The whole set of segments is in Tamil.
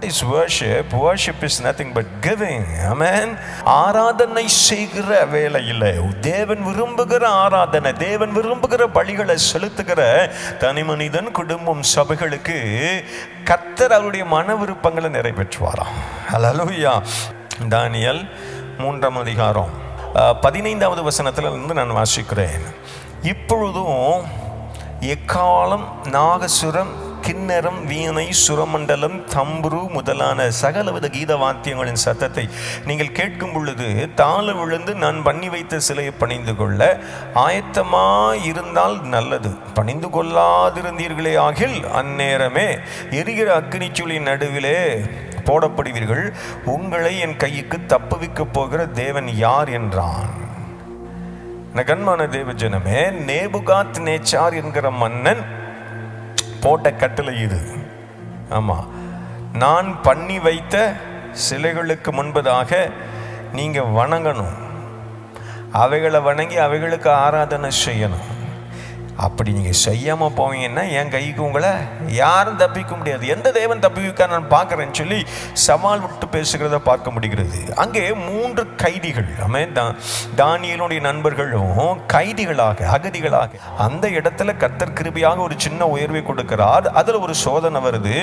What is worship worship is nothing but giving amen ஆராதனை செய்கிற வேலையில் தேவன் விரும்புகிற ஆராதனை தேவன் விரும்புகிற பழிகளை செலுத்துகிற தனி மனிதன் குடும்பம் சபைகளுக்கு கத்தர் அவருடைய மன விருப்பங்களை நிறைவேற்றுவாராம். அலலுயா தானியல் மூன்றாம் அதிகாரம் பதினைந்தாவது வசனத்தில் இருந்து நான் வாசிக்கிறேன். இப்பொழுதும் எக்காலம் நாகசுரம் கிண்ணரம் வீணை சுரமண்டலம் தம்புரு முதலான சகலவித கீத வாத்தியங்களின் சத்தத்தை நீங்கள் கேட்கும் பொழுது தாழ விழுந்து நான் பண்ணி வைத்த சிலையை பணிந்து கொள்ள ஆயத்தமா இருந்தால் நல்லது. பணிந்து கொள்ளாதிருந்தீர்களே ஆகில் அந்நேரமே எரிகிற அக்கினிச்சுளின் நடுவிலே போடப்படுவீர்கள். உங்களை என் கைக்கு தப்புவிக்கப் போகிற தேவன் யார் என்றான். நகன்மான தேவஜனமே நேபுகாத் நேச்சார் என்கிற மன்னன் போட்ட கட்டளை இது. ஆமாம் நான் பண்ணி வைத்த சிலைகளுக்கு முன்பதாக நீங்கள் வணங்கணும். அவைகளை வணங்கி அவைகளுக்கு ஆராதனை செய்யணும். அப்படி நீங்கள் செய்யாமல் போவீங்கன்னா என் கைக்கு உங்களை யாரும் தப்பிக்க முடியாது. எந்த தேவன் தப்பிக்க நான் பார்க்குறேன்னு சொல்லி சவால் விட்டு பேசுகிறத பார்க்க முடிகிறது. அங்கே மூன்று கைதிகள் ஆமே தான் தானியலுடைய நண்பர்களும் கைதிகளாக அகதிகளாக அந்த இடத்துல கத்தர் கிருபியாக ஒரு சின்ன உயர்வை கொடுக்கிறார். அதில் ஒரு சோதனை வருது.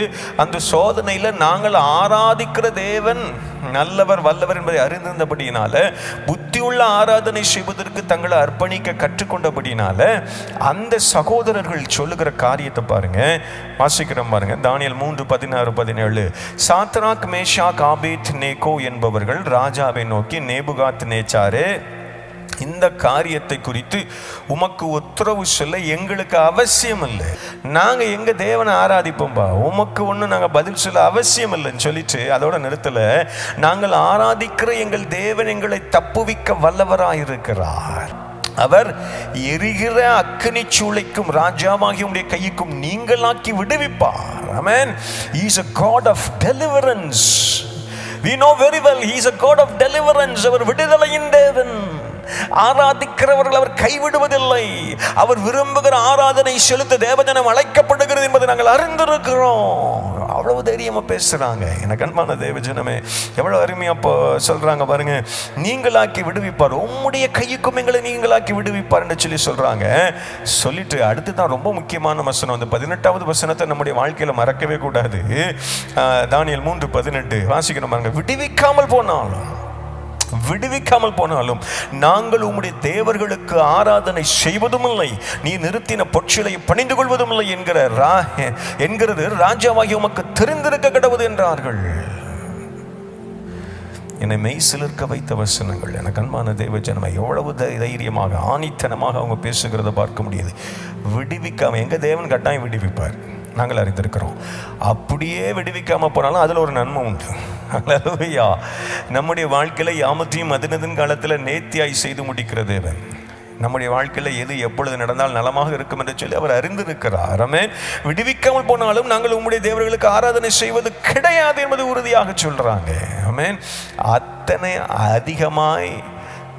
அந்த சோதனையில் நாங்கள் ஆராதிக்கிற தேவன் நல்லவர் வல்லவர் என்பதை அறிந்திருந்தபடியினால புத்தியுள்ள ஆராதனை செய்வதற்கு தங்களை அர்ப்பணிக்க கற்றுக்கொண்டபடியினால அந்த சகோதரர்கள் சொல்லுகிற காரியத்தை பாருங்க. வாசிக்கிறோம் பாருங்க. தானியல் மூன்று பதினாறு பதினேழு. சாத்ராக் மேஷாக் ஆபேத் நேகோ என்பவர்கள் ராஜாவை நோக்கி நேபுகாத் நேச்சாரே இந்த காரியத்தை குறித்து உமக்கு உத்தரவு சொல்ல எங்களுக்கு அவசியம் இல்லை நாங்கள் எங்கள் தேவனை ஆராதிப்போம்பா? உமக்கு ஒன்று நாங்கள் பதில் சொல்ல அவசியம் இல்லைன்னு சொல்லிட்டு அதோட நிறுத்தல நாங்கள் ஆராதிக்கிற எங்கள் தேவன் எங்களை தப்புவிக்க வல்லவராயிருக்கிறார். அவர் எரிகிற அக்கனி சூளைக்கும் ராஜாவாகி உடைய கைக்கும் நீங்களாக்கி விடுவிப்பார். Amen is a God of deliverance we know very well is a God of deliverance அவர் விடுதலையின் தேவன். ஆராதிக்கிறவர்கள் அவர் கைவிடுவதில்லை. அவர் விரும்புகிற ஆராதனை செலுத்த தேவஜனம் அழைக்கப்படுகிறது என்பதை நாங்கள் அறிந்திருக்கிறோம். அவ்வளவு தைரியமா பேசுறாங்க. எனக்கு அன்பான தேவஜனமே எவ்வளவு அருமையா இப்போ சொல்றாங்க பாருங்க. நீங்களாக்கி விடுவிப்பார். உம்முடைய கையுக்கும் எங்களை நீங்களாக்கி விடுவிப்பார் சொல்லி சொல்றாங்க. சொல்லிட்டு அடுத்து தான் ரொம்ப முக்கியமான வசனம். அந்த பதினெட்டாவது வசனத்தை நம்முடைய வாழ்க்கையில மறக்கவே கூடாது. தானியல் மூன்று பதினெட்டு வாசிக்கணும் பாருங்க. விடுவிக்காமல் போனாலும் விடுவிக்காமல் போனாலும் நாங்கள் உம்முடைய தேவர்களுக்கு ஆராதனை செய்வதும் இல்லை நீ நிறுத்தின பொற்சிலை பணிந்து கொள்வதும் இல்லை என்கிற ரா என்கிறது ராஜாவாகி உமக்கு தெரிந்திருக்க கிடவது என்றார்கள். என்னை மெய் சிலிர்க்க வைத்த வசனங்கள் எனக்கு அன்பான தேவ ஜனமை எவ்வளவு தை- தைரியமாக ஆணித்தனமாக அவங்க பேசுகிறத பார்க்க முடியுது. விடுவிக்காம எங்க தேவன் கட்டாயம் விடுவிப்பார். நாங்கள் அறிந்திருக்கிறோம். அப்படியே விடுவிக்காம போனாலும் அதில் ஒரு நன்மை உண்டு. அல்லேலூயா நம்முடைய வாழ்க்கையில் யாமத்தையும் மதினதின் காலத்தில் நேர்த்தியாய் செய்து முடிக்கிறது தேவன் நம்முடைய வாழ்க்கையில் எது எப்பொழுது நடந்தால் நலமாக இருக்கும் என்று சொல்லி அவர் அறிந்திருக்கிறார். விடுவிக்காமல் போனாலும் நாங்கள் உம்முடைய தேவர்களுக்கு ஆராதனை செய்வது கிடையாது என்பது உறுதியாக சொல்றாங்க. ஆமென். அத்தனை அதிகமாய்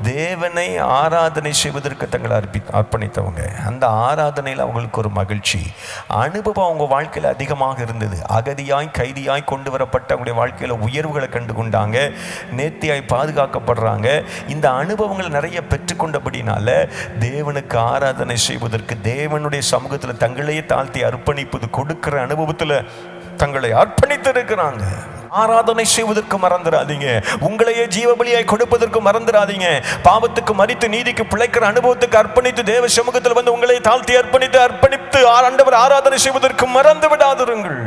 தேவனை ஆராதனை செய்வதற்கு தங்களை அர்ப்பி அர்ப்பணித்தவங்க. அந்த ஆராதனையில் அவங்களுக்கு ஒரு மகிழ்ச்சி. அனுபவம் அவங்க வாழ்க்கையில் அதிகமாக இருந்தது. அகதியாய் கைதியாய் கொண்டு வரப்பட்ட அவங்களுடைய வாழ்க்கையில் உயர்வுகளை கண்டு கொண்டாங்க நேர்த்தியாய் பாதுகாக்கப்படுறாங்க. இந்த அனுபவங்களை நிறைய பெற்றுக்கொண்டபடினால தேவனுக்கு ஆராதனை செய்வதற்கு தேவனுடைய சமூகத்தில் தங்களையே தாழ்த்தி அர்ப்பணிப்பது கொடுக்கிற அனுபவத்தில் தங்களை அர்ப்பணித்திருக்கிறாங்க. ஆராதனை செய்வதற்கு மறந்துடாதீங்க உங்களையே ஜீவபலியாய் கொடுப்பதற்கு மறந்துடாதீங்க பாவத்துக்கு மறித்து நீதிக்கு பிழைக்கிற அனுபவத்துக்கு அர்ப்பணித்து தேவ சமூகத்தில் வந்து உங்களை தாழ்த்தி அர்ப்பணித்து அர்ப்பணித்து ஆண்டவர் ஆராதனை செய்வதற்கு மறந்து விடாதிருங்கள்.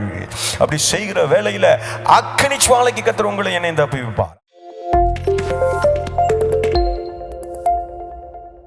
அப்படி செய்கிற வேலையில அக்கனி சுவாலைக்கு கத்துற உங்களை என்னை தப்பிப்பார்